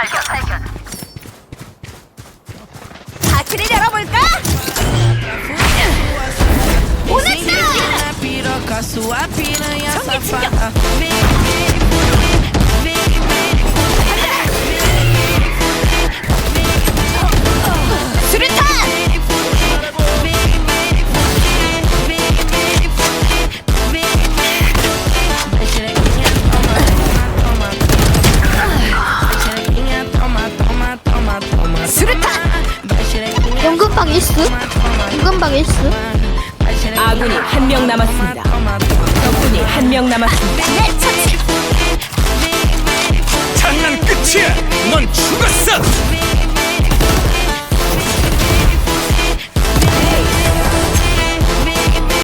발견, 발견. 아트를 열어볼까? 오늘 따라! 전기 충격! 수류탄! 연금방 일수 연금방 일수 아군이 한 명 남았습니다. 적군이 한 명 남았습니다. 내 처치! 장난 끝이야. 넌 죽었어.